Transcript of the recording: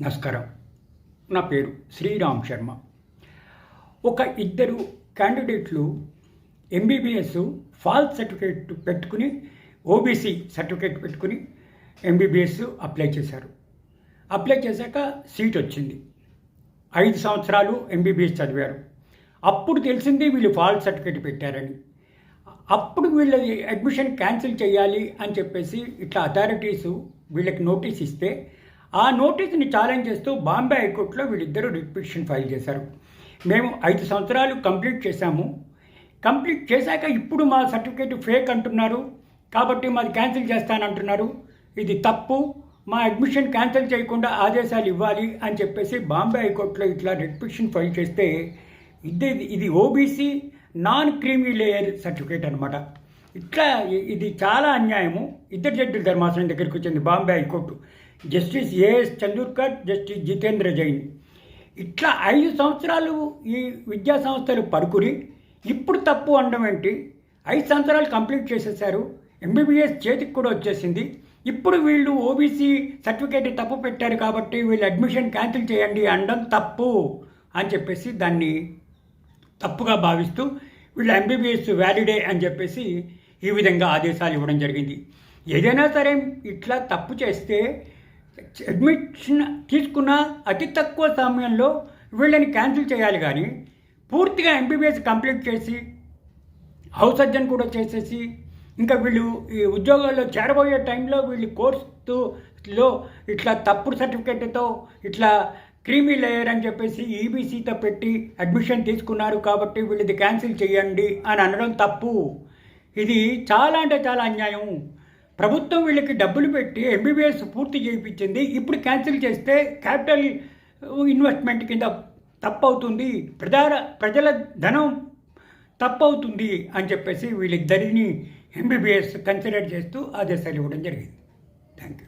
నమస్కారం. నా పేరు శ్రీరామ్ శర్మ. ఒక ఇద్దరు క్యాండిడేట్లు ఎంబీబీఎస్ ఫాల్స్ సర్టిఫికేట్ పెట్టుకుని ఓబీసీ సర్టిఫికేట్ పెట్టుకుని ఎంబీబీఎస్ అప్లై చేశారు. అప్లై చేశాక సీట్ వచ్చింది. ఐదు సంవత్సరాలు ఎంబీబీఎస్ చదివారు. అప్పుడు తెలిసింది వీళ్ళు ఫాల్స్ సర్టిఫికేట్ పెట్టారని. అప్పుడు వీళ్ళది అడ్మిషన్ క్యాన్సిల్ చేయాలి అని చెప్పేసి ఇట్లా అథారిటీస్ వీళ్ళకి నోటీస్ ఇస్తే ఆ నోటీస్ని ఛాలెంజ్ చేస్తూ బాంబే హైకోర్టులో వీళ్ళిద్దరూ రిపిటిషన్ ఫైల్ చేశారు. మేము ఐదు సంవత్సరాలు కంప్లీట్ చేశాము. కంప్లీట్ చేశాక ఇప్పుడు మా సర్టిఫికేట్ ఫేక్ అంటున్నారు. కాబట్టి మాది క్యాన్సిల్ చేస్తానంటున్నారు. ఇది తప్పు. మా అడ్మిషన్ క్యాన్సిల్ చేయకుండా ఆదేశాలు ఇవ్వాలి అని చెప్పేసి బాంబే హైకోర్టులో ఇట్లా రిపిటిషన్ ఫైల్ చేస్తే ఇది ఇది OBC non creamy layer certificate అనమాట ఇట్లా ఇది చాలా అన్యాయము. ఇద్దరు జడ్జిల ధర్మాసనం దగ్గరికి వచ్చింది Bombay high court. Justice AS Chandurkar justice Jitendra Jain. ఇట్లా ఐదు సంవత్సరాలు ఈ విద్యా సంస్థలు పడుకుని ఇప్పుడు తప్పు అనడం ఏంటి? ఐదు సంవత్సరాలు కంప్లీట్ చేసేసారు ఎంబీబీఎస్ చేతికి కూడా వచ్చేసింది. ఇప్పుడు వీళ్ళు ఓబీసీ సర్టిఫికేట్ తప్పు పెట్టారు కాబట్టి వీళ్ళు అడ్మిషన్ క్యాన్సిల్ చేయండి అనడం తప్పు అని చెప్పేసి దాన్ని తప్పుగా భావిస్తూ వీళ్ళు ఎంబీబీఎస్ వ్యాలిడే అని చెప్పేసి ఈ విధంగా ఆదేశాలు ఇవ్వడం జరిగింది. ఏదైనా సరే ఇట్లా తప్పు చేస్తే అడ్మిషన్ తీసుకున్న అతి తక్కువ సమయంలో వీళ్ళని క్యాన్సిల్ చేయాలి కానీ పూర్తిగా ఎంబీబీఎస్ కంప్లీట్ చేసి హౌస్ సర్జన్ కూడా చేసేసి ఇంకా వీళ్ళు ఈ ఉద్యోగాల్లో చేరబోయే టైంలో వీళ్ళు కోర్సులో ఇట్లా తప్పుడు సర్టిఫికెట్తో ఇట్లా క్రీమీ లేయర్ అని చెప్పేసి ఈబీసీతో పెట్టి అడ్మిషన్ తీసుకున్నారు కాబట్టి వీళ్ళది క్యాన్సిల్ చేయండి అని అనడం తప్పు. ఇది చాలా అంటే చాలా అన్యాయం. ప్రభుత్వం వీళ్ళకి డబ్బులు పెట్టి ఎంబీబీఎస్ పూర్తి చేయించింది. ఇప్పుడు క్యాన్సిల్ చేస్తే క్యాపిటల్ ఇన్వెస్ట్మెంట్ కింద తప్పు అవుతుంది ప్రజా ప్రజల ధనం తప్పు అవుతుంది అని చెప్పేసి వీళ్ళిద్దరిని ఎంబీబీఎస్ కన్సిడర్ చేస్తూ ఆదేశాలు ఇవ్వడం జరిగింది. Thank you